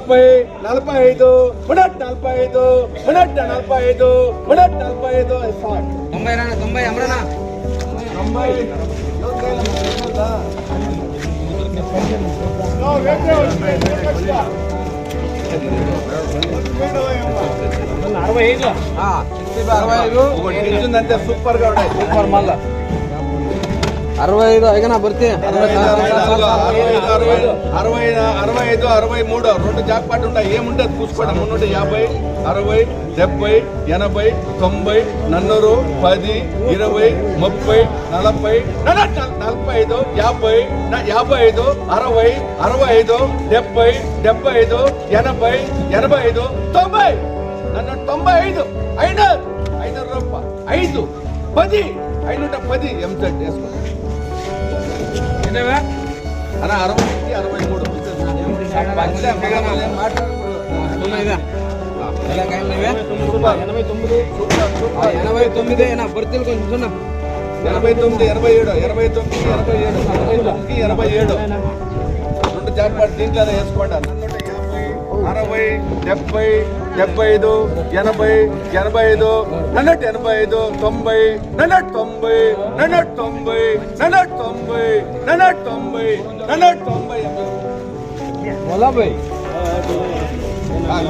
నలభై నలభై ఐదు మున్నట్ నలభై ఐదు మున్నట్ నలభై ఐదు మున్నట్ నలభై ఐదు తొంభై రానా తొంభై అమరానా తొంభై అరవై ఐదు. అరవై ఐదు. నిల్చుందంటే సూపర్గా ఉన్నాయి. సూపర్ మళ్ళా. అరవై ఐదు అయినా భర్తీ. అరవై ఐదు, అరవై అరవై ఐదు, అరవై ఐదు, అరవై మూడు రెండు జాక్పాట్ ఉంటాయి ఏముంటుంది చూసుకోండి మున్నూట యాభై అరవై డెబ్బై ఎనభై తొంభై నన్నూరు పది ఇరవై ముప్పై నలభై నలభై ఐదు యాభై యాభై ఐదు అరవై అరవై ఐదు డెబ్బై డెబ్బై ఐదు ఎనభై ఎనభై ఐదు తొంభై. నన్ను తొంభై ఐదు. ఐదు ఐదు రూపాయ ఐదు పది. ఐదు పది ఎంసెట్ వేసుకోండి అన్న అరవై ఒకటి, అరవై మూడు. ఎనభై తొమ్మిది. ఎనభై తొమ్మిది అయినా భర్తీలు కొంచెం ఎనభై తొమ్మిది ఎనభై ఏడు ఎనభై తొమ్మిది ఎనభై ఏడు ఎనభై తొమ్మిది ఎనభై ఏడు. రెండు జాక్పాట్ దీంట్లో వేసుకోండి అరవై డెబ్బై డెబ్బై ఐదు ఎనభై ఎనభై ఐదు నన్నట్టు ఎనభై ఐదు తొంభై నన్నట్టు తొంభై నన్నట్టు తొంభై నన్నట్టు తొంభై నన్నట్టు తొంభై నన్నట్టు తొంభై నలభై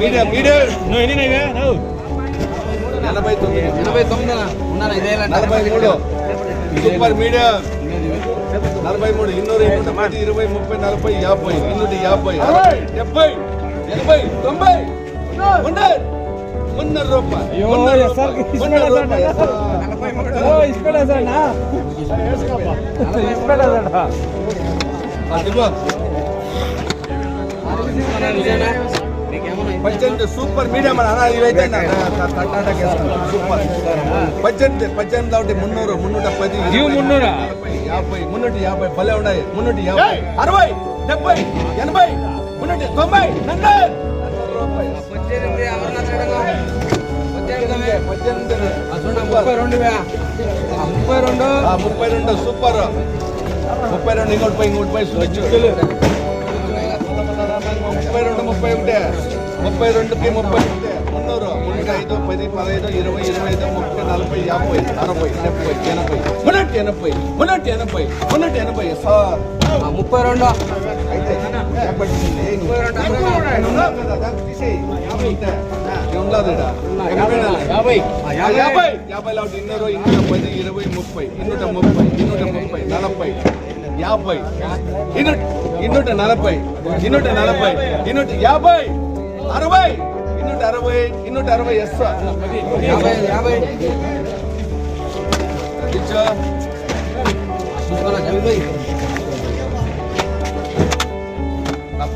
మీడియం మీడియం. ఎనభై తొమ్మిది. ఎనభై తొమ్మిది నలభై మూడు. Super medium. నలభై మూడు. ఇన్నూరు ఇరవై ముప్పై నలభై యాభై. ఇన్నూట యాభై. డెబ్బై. ఎనభై తొంభై మున్నూరు మున్నూరు రూపాయలు అయ్యో, మున్నూరు ఎస్ సార్, రూపాయలు. ఇస్ మున్నూరు మేడం రూపాయలు. సార్. నలభై మూడు ఓ, ఇసుపెట్టా సార్ నా ఇసుపెట్టా సార్ అదిగో ఇదేనా? నీకేమన్నా ఇదే? పద్దెనిమిది సూపర్ మీడియం అని అన్న ఇవైతే నా- నా కర్ణాటక వేస్తాను. సూపర్ పద్దెనిమిది పద్దెనిమిది ఒకటి మున్నూరు మున్నూట పది ఇవి ఇరవై, మున్నూరా? నలభై, యాభై మున్నూట యాభై భలే ఉన్నాయి మున్నూట యాభై అరవై డెబ్బై ఎనభై మున్నూట తొంభై ముప్పై రెండు ముప్పై రెండు. ముప్పై రెండు సూపర్. ముప్పై రెండు ఇంకోటి పై ఇంకోటి పై స్విచ్ ముప్పై రెండు ముప్పై ఒకటి. ముప్పై రెండుకి ముప్పై ఒకటి. మున్నూరు. మున్నూట ఐదు పది పదహైదు ఇరవై ఇరవై ఐదు ముప్పై నలభై యాభై అరవై డెబ్బై ఎనభై. మున్నూట ఎనభై మున్నూట ఎనభై మున్నూట ఎనభై సార్. ముప్పై రెండు? అయితే యాభై యాభై ఇన్నూట పది ఇరవై ముప్పై ఇన్నూట ముప్పై ఇన్నూట ముప్పై నలభై యాభై ఇన్నూట ఇన్నూట నలభై ఇన్నూట నలభై ఇన్నూట యాభై అరవై ఇన్నూట అరవై ఇన్నూట అరవై ఎస్ యాభై యాభై ఇచ్చా.